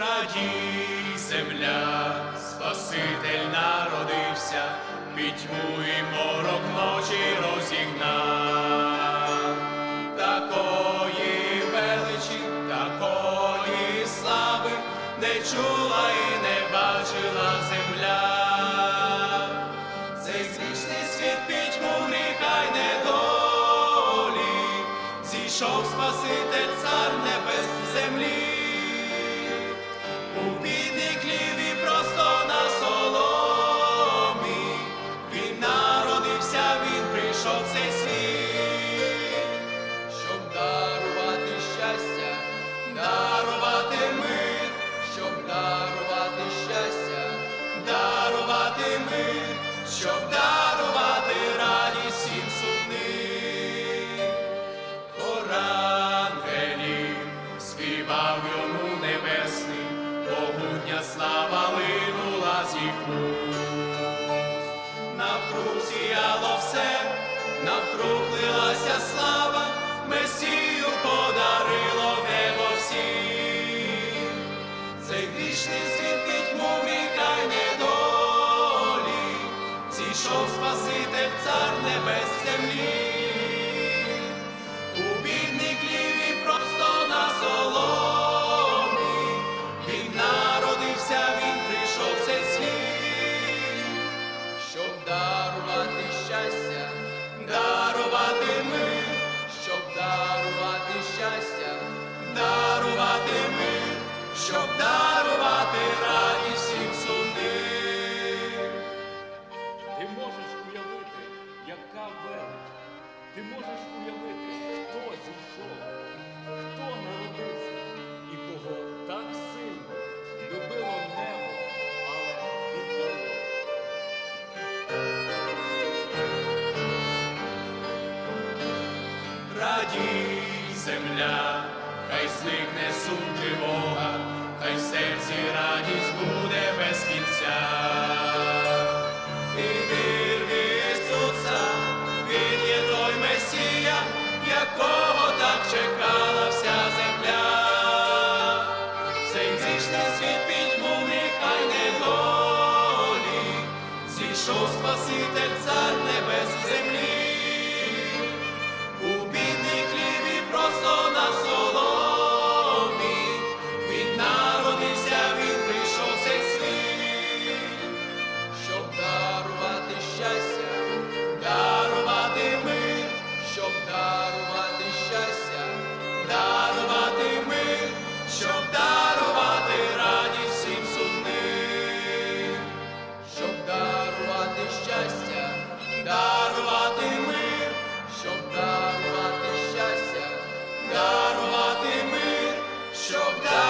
Радій, земля, Спаситель народився, пітьму і морок ночі розігнав. Такої величі, такої слави не чула і не бачила земля. Цей свічний світ пітьму гріха й недолі, зійшов Спаситель щоб дарувати радість всім сумним. Орангелів співав йому небесний, Богутня слава линула зі уст. Навкруг сіяло все, навкруг лилася Ти можеш уявити, хто зійшов, хто народився і кого так сильно любило небо, але віддало. Земля, хай зникне сум тривога, хай серці радість. Despacito. Showdown.